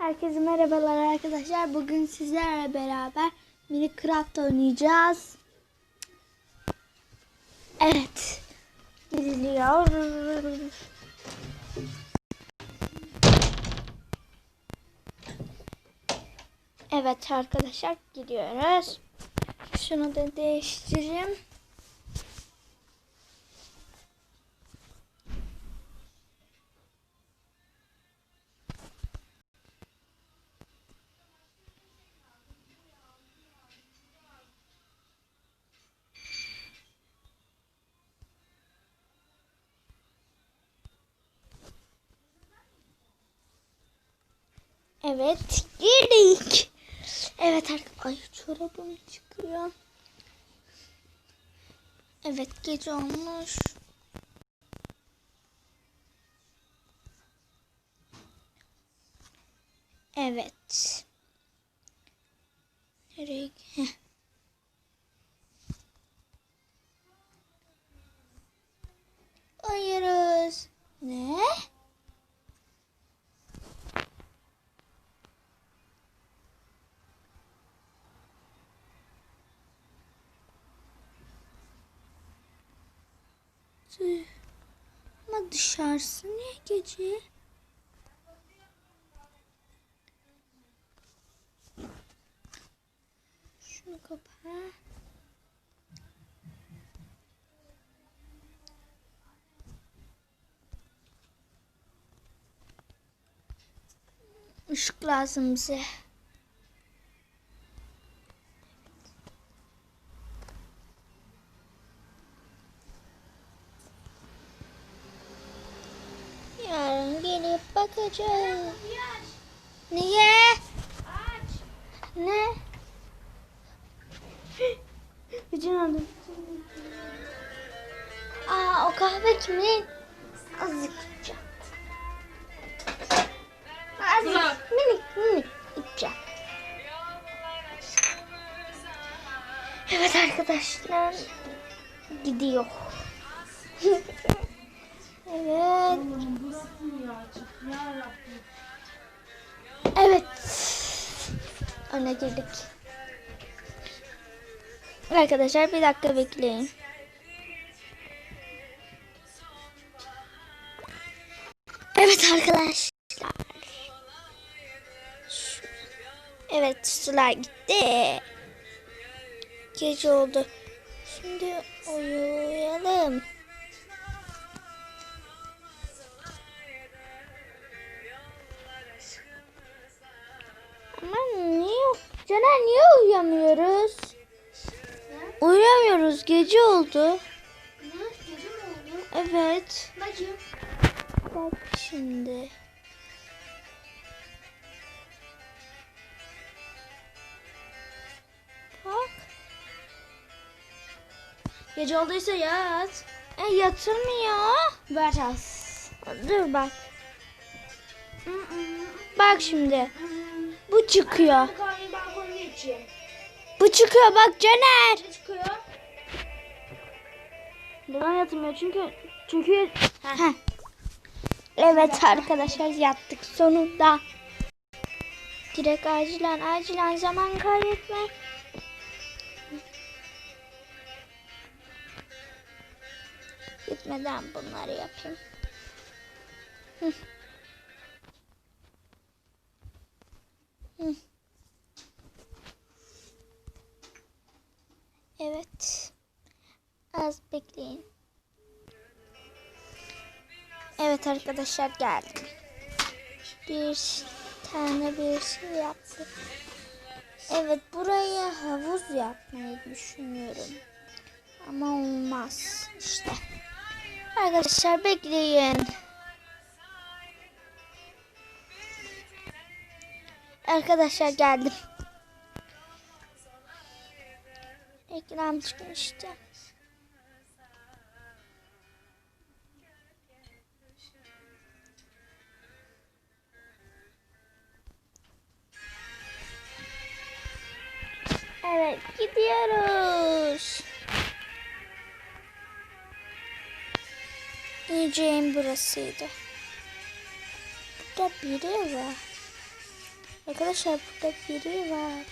Herkese merhabalar arkadaşlar. Bugün sizlerle beraber Minecraft oynayacağız. Evet. Gidiliyor. Evet arkadaşlar gidiyoruz. Şunu da değiştireyim. Evet girdik. Evet arkadaşlar. Ay çorabım çıkıyor. Evet gece olmuş. Evet. Nereye? Uyuyoruz. Ne? Ama dışarısı niye gece? Şunu kapa. Işık lazım bize. Bakacağız. Niye? Ne? Gücün aldım. Aa o kahve kimin? Azıcık içeceğim. Azıcık minik minik içeceğim. Evet arkadaşlar gidiyor. evet. Evet. Öne girdik. Arkadaşlar bir dakika bekleyin. Evet arkadaşlar. Evet sular gitti. Gece oldu. Şimdi uyuyalım. Caner niye uyuyamıyoruz? Uyuyamıyoruz. Gece oldu. Ne? Gece mi oldu? Evet. Bacım. Bak şimdi. Bak. Gece olduysa yat. E yatırmıyor. Ver az. Dur bak. Bak şimdi. Bu çıkıyor. Bu çıkıyor bak Caner. Ne çıkıyor? Neden yatmıyor? Çünkü çünkü Heh. Evet arkadaşlar yattık sonunda. Direkt acilen acilen zaman kaybetme. Gitmeden bunları yapayım. Hı. Hı. Evet. Az bekleyin. Evet arkadaşlar geldim. Bir tane bir şey yaptım. Evet buraya havuz yapmayı düşünüyorum. Ama olmaz işte. Arkadaşlar bekleyin. Arkadaşlar geldim. Ekran çıkmıştı. Evet gidiyoruz. Yiyeceğim burasıydı. Burada biri var. Arkadaşlar burada biri var.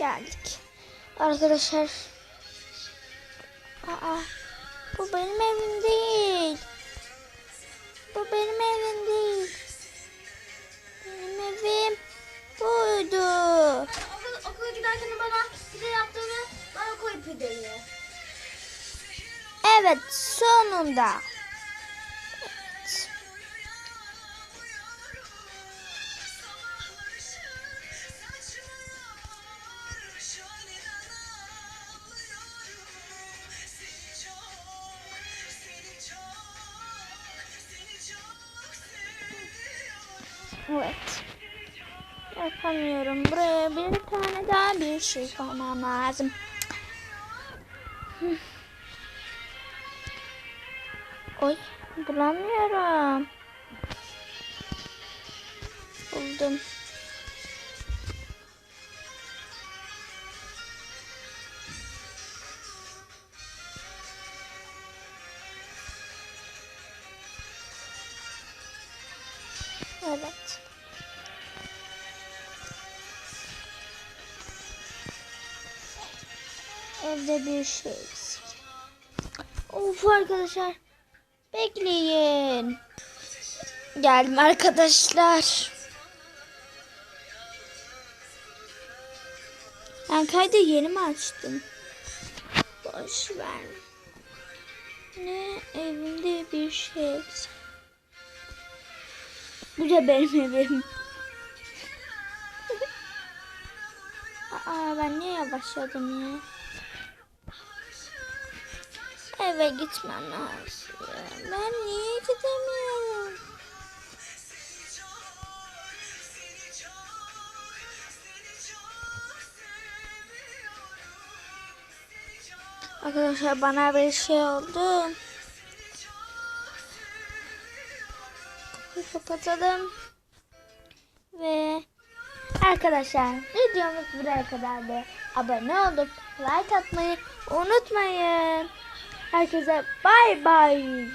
Geldik. Arkadaşlar. Aa, bu benim evim değil. Bu benim evim değil. Benim evim buydu. Okul, okula giderken bana pide yaptığını bana koy pideyi. Evet sonunda. Evet. Yapamıyorum. Buraya bir tane daha bir şey koymam lazım. Oy bulamıyorum. Buldum. Evet. Evde bir şey. Of arkadaşlar. Bekleyin. Geldim arkadaşlar. Ben kaydı yeni mi açtım? Boş ver. Ne evimde bir şey eksik. Bu da benim evim. Aa ben niye yavaşladım ya? Eve gitmem lazım. Ben niye gidemiyorum? Arkadaşlar bana bir şey oldu. Kapatalım. Ve arkadaşlar videomuz buraya kadardı. Abone olup like atmayı unutmayın. Herkese bay bay.